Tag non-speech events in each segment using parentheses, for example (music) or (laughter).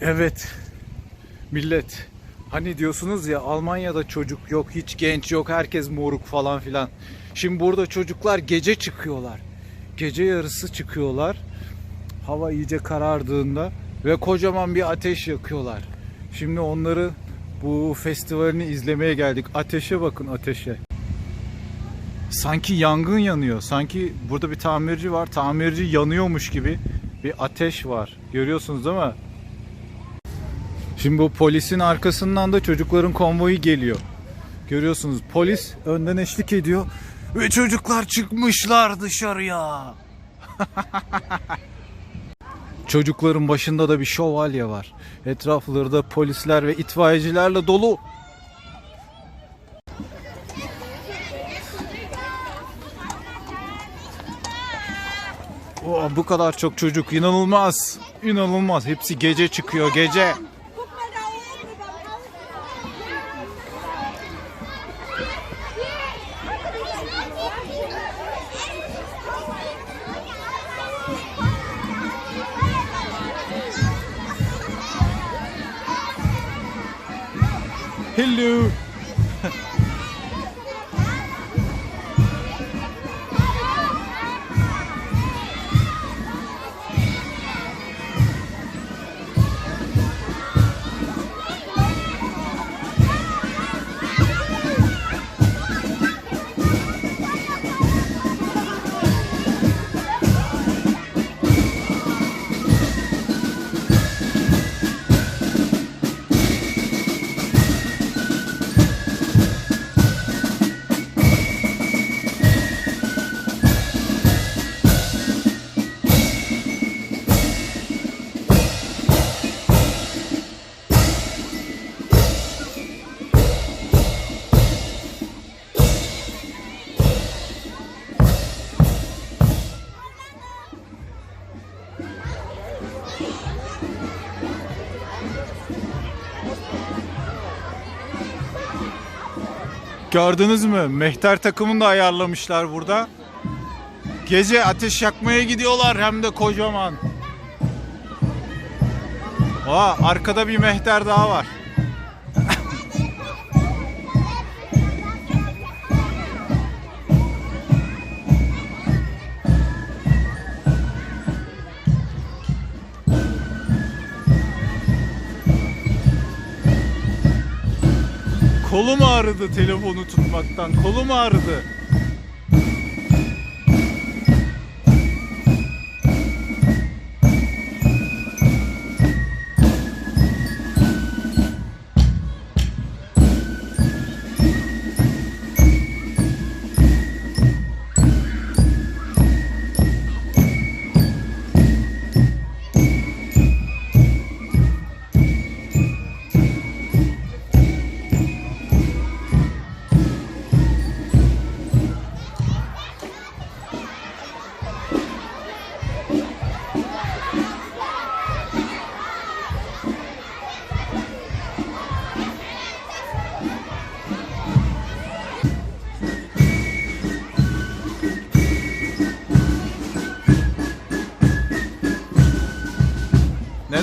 Evet. Millet. Hani diyorsunuz ya Almanya'da çocuk yok, hiç genç yok, herkes moruk falan filan. Şimdi burada çocuklar gece çıkıyorlar. Gece yarısı çıkıyorlar. Hava iyice karardığında ve kocaman bir ateş yakıyorlar. Şimdi onları bu festivalini izlemeye geldik. Ateşe bakın ateşe. Sanki yangın yanıyor. Sanki burada bir tamirci var. Tamirci yanıyormuş gibi bir ateş var. Görüyorsunuz değil mi? Şimdi bu polisin arkasından da çocukların konvoyu geliyor. Görüyorsunuz polis önden eşlik ediyor ve çocuklar çıkmışlar dışarıya. (laughs) Çocukların başında da bir şövalye var. Etrafları da polisler ve itfaiyecilerle dolu. Oh, bu kadar çok çocuk inanılmaz. İnanılmaz. Hepsi gece çıkıyor gece. Hello. Gördünüz mü? Mehter takımını da ayarlamışlar burada. Gece ateş yakmaya gidiyorlar hem de kocaman. Aa, arkada bir mehter daha var. Kolum ağrıdı telefonu tutmaktan. Kolum ağrıdı.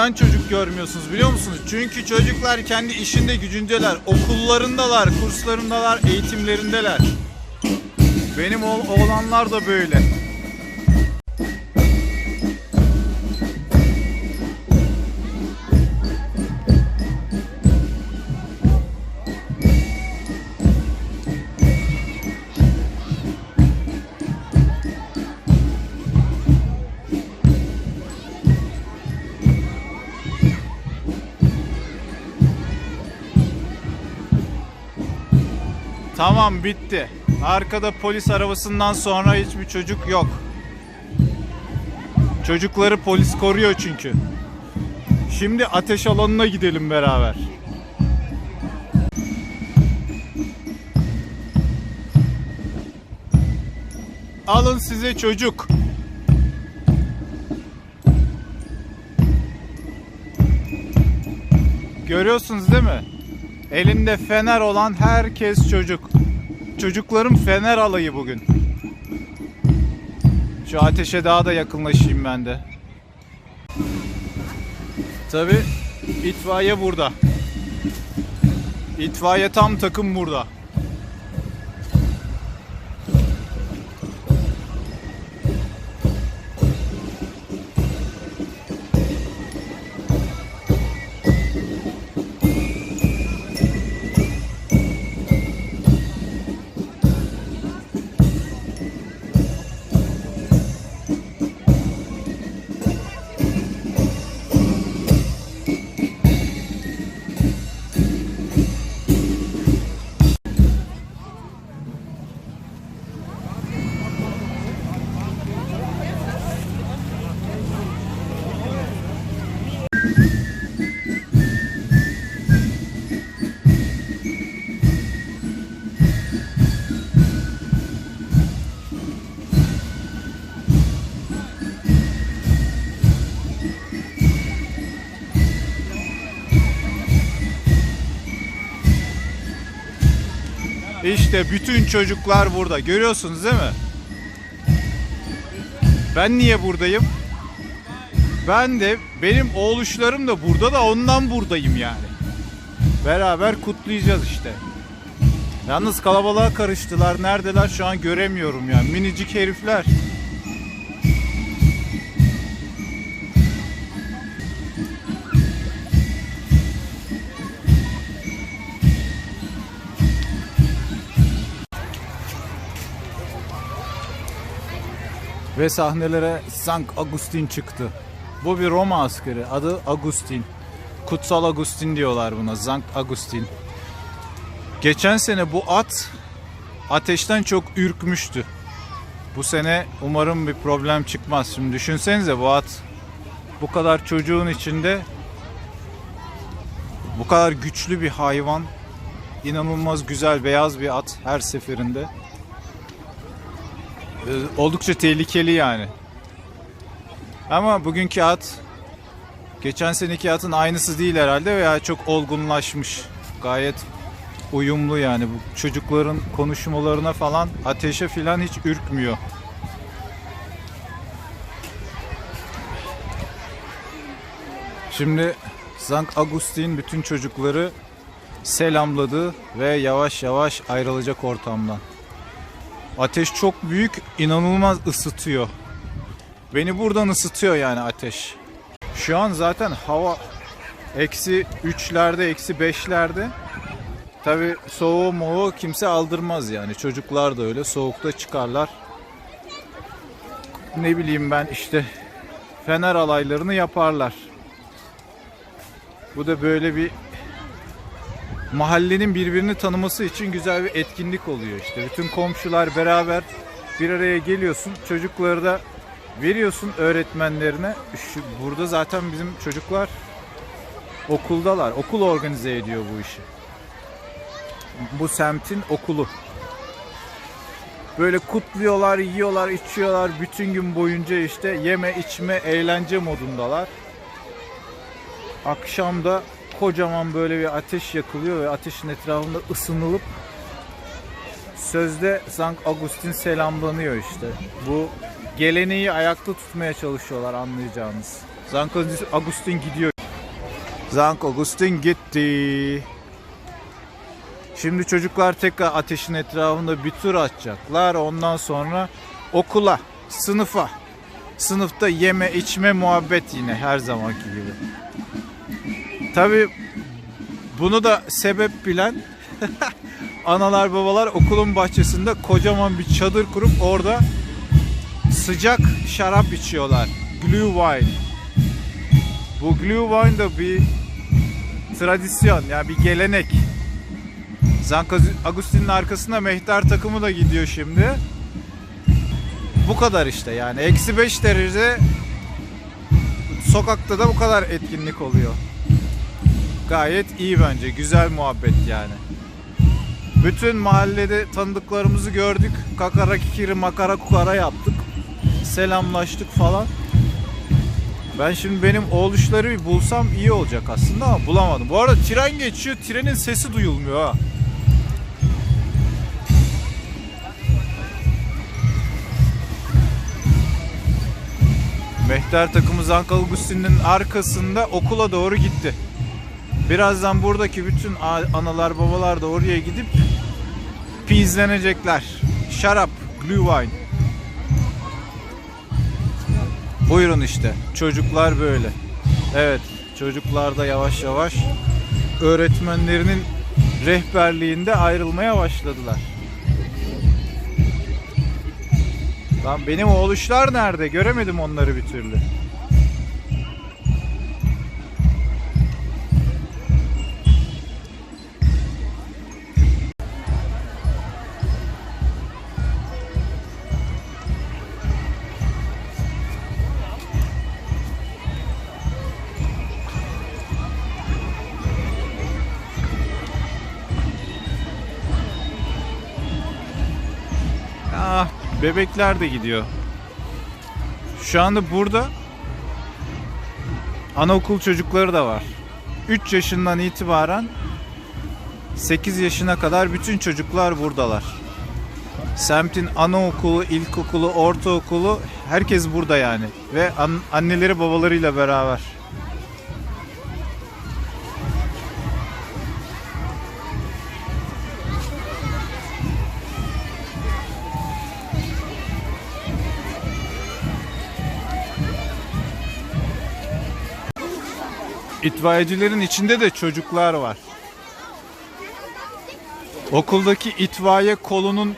Neden çocuk görmüyorsunuz biliyor musunuz? Çünkü çocuklar kendi işinde gücündeler, okullarındalar, kurslarındalar, eğitimlerindeler. Benim oğ- oğlanlar da böyle. Tamam bitti. Arkada polis arabasından sonra hiçbir çocuk yok. Çocukları polis koruyor çünkü. Şimdi ateş alanına gidelim beraber. Alın size çocuk. Görüyorsunuz değil mi? Elinde fener olan herkes çocuk. Çocukların fener alayı bugün. Şu ateşe daha da yakınlaşayım ben de. Tabi İtfaiye burada. İtfaiye tam takım burada. İşte bütün çocuklar burada. Görüyorsunuz değil mi? Ben niye buradayım? Ben de benim oğluşlarım da burada da ondan buradayım yani. Beraber kutlayacağız işte. Yalnız kalabalığa karıştılar. Neredeler şu an göremiyorum yani. Minicik herifler. Ve sahnelere Sankt Agustin çıktı. Bu bir Roma askeri. Adı Agustin. Kutsal Agustin diyorlar buna. Sankt Agustin. Geçen sene bu at ateşten çok ürkmüştü. Bu sene umarım bir problem çıkmaz. Şimdi düşünsenize bu at bu kadar çocuğun içinde bu kadar güçlü bir hayvan. inanılmaz güzel beyaz bir at her seferinde. Ee, oldukça tehlikeli yani. Ama bugünkü at geçen seneki atın aynısı değil herhalde veya çok olgunlaşmış. Gayet uyumlu yani bu çocukların konuşmalarına falan ateşe falan hiç ürkmüyor. Şimdi Sankt Agustin bütün çocukları selamladı ve yavaş yavaş ayrılacak ortamdan. Ateş çok büyük, inanılmaz ısıtıyor. Beni buradan ısıtıyor yani ateş. Şu an zaten hava eksi 3'lerde, eksi 5'lerde. Tabi soğuğu moğu kimse aldırmaz yani. Çocuklar da öyle soğukta çıkarlar. Ne bileyim ben işte fener alaylarını yaparlar. Bu da böyle bir mahallenin birbirini tanıması için güzel bir etkinlik oluyor işte. Bütün komşular beraber bir araya geliyorsun. Çocukları da veriyorsun öğretmenlerine. Şu, burada zaten bizim çocuklar okuldalar. Okul organize ediyor bu işi. Bu semtin okulu. Böyle kutluyorlar, yiyorlar, içiyorlar. Bütün gün boyunca işte yeme, içme, eğlence modundalar. Akşamda kocaman böyle bir ateş yakılıyor ve ateşin etrafında ısınılıp sözde Sankt Agustin selamlanıyor işte. Bu geleneği ayakta tutmaya çalışıyorlar anlayacağınız. Sankt Agustin gidiyor. Sankt Agustin gitti. Şimdi çocuklar tekrar ateşin etrafında bir tur atacaklar. Ondan sonra okula, sınıfa. Sınıfta yeme içme muhabbet yine her zamanki gibi. Tabi bunu da sebep bilen (laughs) analar babalar okulun bahçesinde kocaman bir çadır kurup orada sıcak şarap içiyorlar. Glühwein. Bu Glühwein de bir tradisyon yani bir gelenek. Sankt Agustin'in arkasında mehter takımı da gidiyor şimdi. Bu kadar işte yani. Eksi 5 derece sokakta da bu kadar etkinlik oluyor. Gayet iyi bence. Güzel muhabbet yani. Bütün mahallede tanıdıklarımızı gördük. Kakara kikiri makara kukara yaptık. Selamlaştık falan. Ben şimdi benim oğluşları bir bulsam iyi olacak aslında ama bulamadım. Bu arada tren geçiyor. Trenin sesi duyulmuyor ha. Mehter takımı Zank Agustin'in arkasında okula doğru gitti. Birazdan buradaki bütün analar babalar da oraya gidip pizlenecekler. Şarap, Glühwein. Buyurun işte. Çocuklar böyle. Evet, çocuklar da yavaş yavaş öğretmenlerinin rehberliğinde ayrılmaya başladılar. Lan benim oğluşlar nerede? Göremedim onları bir türlü. Bebekler de gidiyor. Şu anda burada anaokul çocukları da var. 3 yaşından itibaren 8 yaşına kadar bütün çocuklar buradalar. Semtin anaokulu, ilkokulu, ortaokulu herkes burada yani. Ve an- anneleri babalarıyla beraber. İtfaiyecilerin içinde de çocuklar var. Okuldaki itfaiye kolunun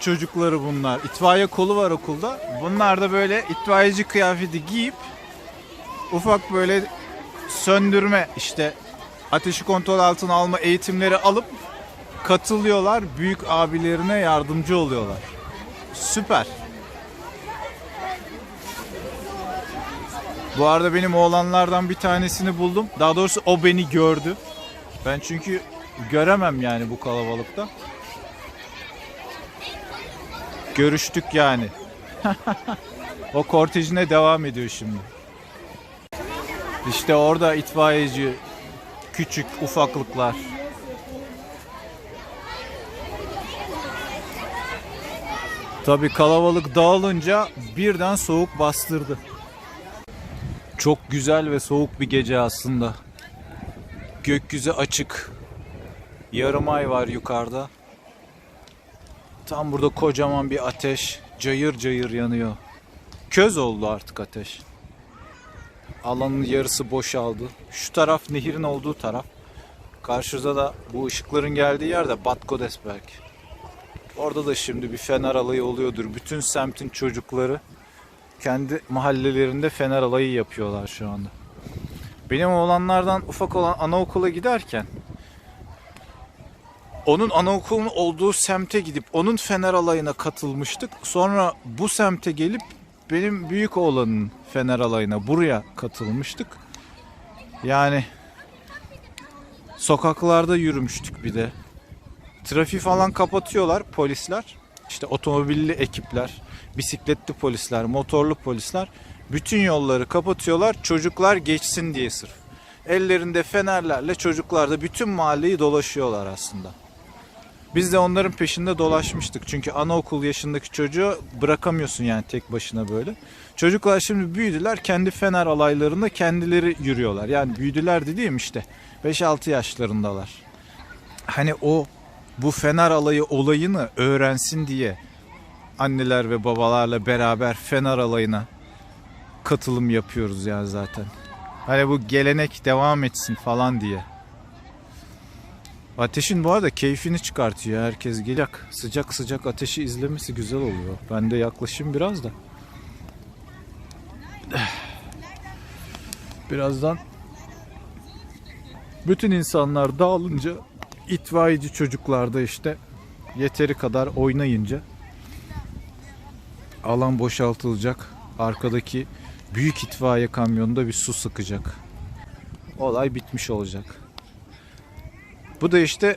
çocukları bunlar. İtfaiye kolu var okulda. Bunlar da böyle itfaiyeci kıyafeti giyip ufak böyle söndürme işte ateşi kontrol altına alma eğitimleri alıp katılıyorlar. Büyük abilerine yardımcı oluyorlar. Süper. Bu arada benim oğlanlardan bir tanesini buldum. Daha doğrusu o beni gördü. Ben çünkü göremem yani bu kalabalıkta. Görüştük yani. (laughs) o kortejine devam ediyor şimdi. İşte orada itfaiyeci küçük ufaklıklar. Tabii kalabalık dağılınca birden soğuk bastırdı. Çok güzel ve soğuk bir gece aslında. Gökyüzü açık. Yarım ay var yukarıda. Tam burada kocaman bir ateş cayır cayır yanıyor. Köz oldu artık ateş. Alanın yarısı boşaldı. Şu taraf nehirin olduğu taraf. Karşıda da bu ışıkların geldiği yerde Bad Godesberg. Orada da şimdi bir fener alayı oluyordur. Bütün semtin çocukları kendi mahallelerinde fener alayı yapıyorlar şu anda. Benim oğlanlardan ufak olan anaokula giderken onun anaokulunun olduğu semte gidip onun fener alayına katılmıştık. Sonra bu semte gelip benim büyük oğlanın fener alayına buraya katılmıştık. Yani sokaklarda yürümüştük bir de. Trafiği falan kapatıyorlar polisler. İşte otomobilli ekipler, bisikletli polisler, motorlu polisler bütün yolları kapatıyorlar çocuklar geçsin diye sırf. Ellerinde fenerlerle çocuklar da bütün mahalleyi dolaşıyorlar aslında. Biz de onların peşinde dolaşmıştık. Çünkü anaokul yaşındaki çocuğu bırakamıyorsun yani tek başına böyle. Çocuklar şimdi büyüdüler. Kendi fener alaylarında kendileri yürüyorlar. Yani büyüdüler dediğim işte 5-6 yaşlarındalar. Hani o bu fener alayı olayını öğrensin diye anneler ve babalarla beraber fener alayına katılım yapıyoruz yani zaten. Hani bu gelenek devam etsin falan diye. Ateşin bu arada keyfini çıkartıyor. Herkes geliyor. Sıcak sıcak ateşi izlemesi güzel oluyor. Ben de yaklaşayım biraz da. Birazdan bütün insanlar dağılınca itfaiyeci çocuklar da işte yeteri kadar oynayınca alan boşaltılacak. Arkadaki büyük itfaiye kamyonunda bir su sıkacak. Olay bitmiş olacak. Bu da işte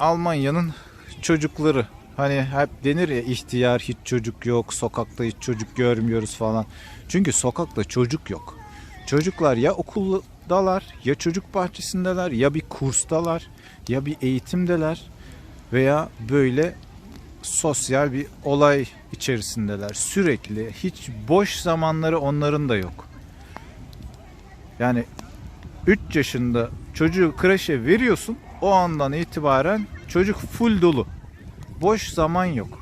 Almanya'nın çocukları. Hani hep denir ya ihtiyar hiç çocuk yok, sokakta hiç çocuk görmüyoruz falan. Çünkü sokakta çocuk yok. Çocuklar ya okuldalar, ya çocuk bahçesindeler, ya bir kurstalar, ya bir eğitimdeler veya böyle sosyal bir olay içerisindeler. Sürekli hiç boş zamanları onların da yok. Yani 3 yaşında çocuğu kreşe veriyorsun. O andan itibaren çocuk full dolu. Boş zaman yok.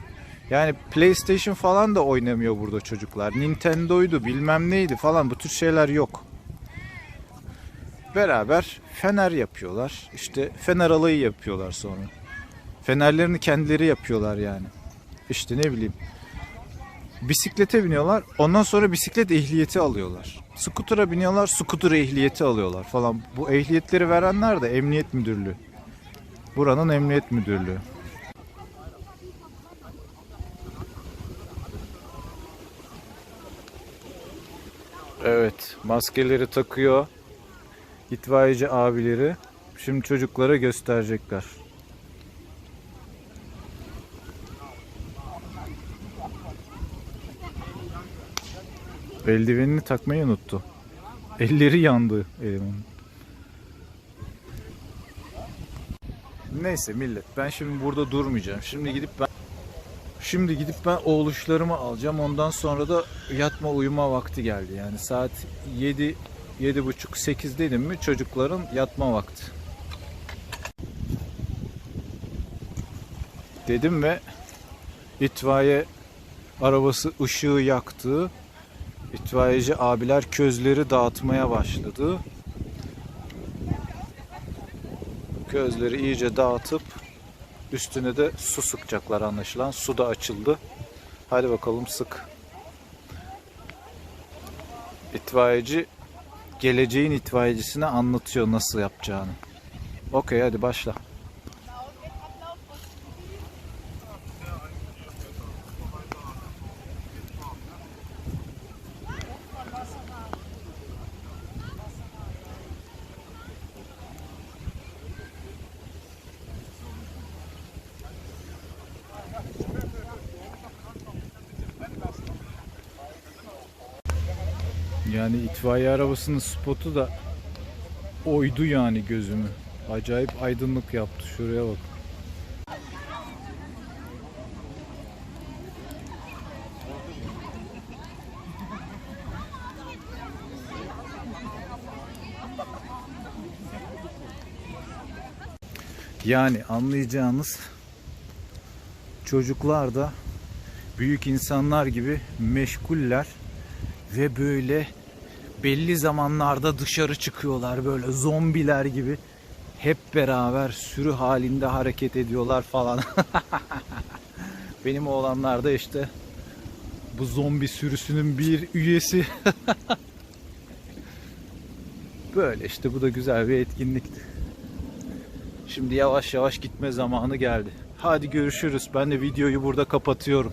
Yani PlayStation falan da oynamıyor burada çocuklar. Nintendo'ydu bilmem neydi falan bu tür şeyler yok. Beraber fener yapıyorlar. İşte fener alayı yapıyorlar sonra. Fenerlerini kendileri yapıyorlar yani. İşte ne bileyim. Bisiklete biniyorlar. Ondan sonra bisiklet ehliyeti alıyorlar. Skutura biniyorlar. Skuter ehliyeti alıyorlar falan. Bu ehliyetleri verenler de emniyet müdürlüğü. Buranın emniyet müdürlüğü. Evet, maskeleri takıyor. İtfaiyeci abileri. Şimdi çocuklara gösterecekler. Eldivenini takmayı unuttu. Elleri yandı elimin. Neyse millet ben şimdi burada durmayacağım. Şimdi gidip ben Şimdi gidip ben oğluşlarımı alacağım. Ondan sonra da yatma uyuma vakti geldi. Yani saat 7 yedi buçuk 8 dedim mi çocukların yatma vakti. Dedim ve itfaiye arabası ışığı yaktı. İtfaiyeci abiler közleri dağıtmaya başladı. Közleri iyice dağıtıp üstüne de su sıkacaklar anlaşılan. Su da açıldı. Hadi bakalım sık. İtfaiyeci geleceğin itfaiyecisine anlatıyor nasıl yapacağını. Okey hadi başla. Yani itfaiye arabasının spotu da oydu yani gözümü. Acayip aydınlık yaptı. Şuraya bak. Yani anlayacağınız çocuklar da büyük insanlar gibi meşguller ve böyle belli zamanlarda dışarı çıkıyorlar böyle zombiler gibi hep beraber sürü halinde hareket ediyorlar falan. (laughs) Benim oğlanlar da işte bu zombi sürüsünün bir üyesi. (laughs) böyle işte bu da güzel bir etkinlikti. Şimdi yavaş yavaş gitme zamanı geldi. Hadi görüşürüz. Ben de videoyu burada kapatıyorum.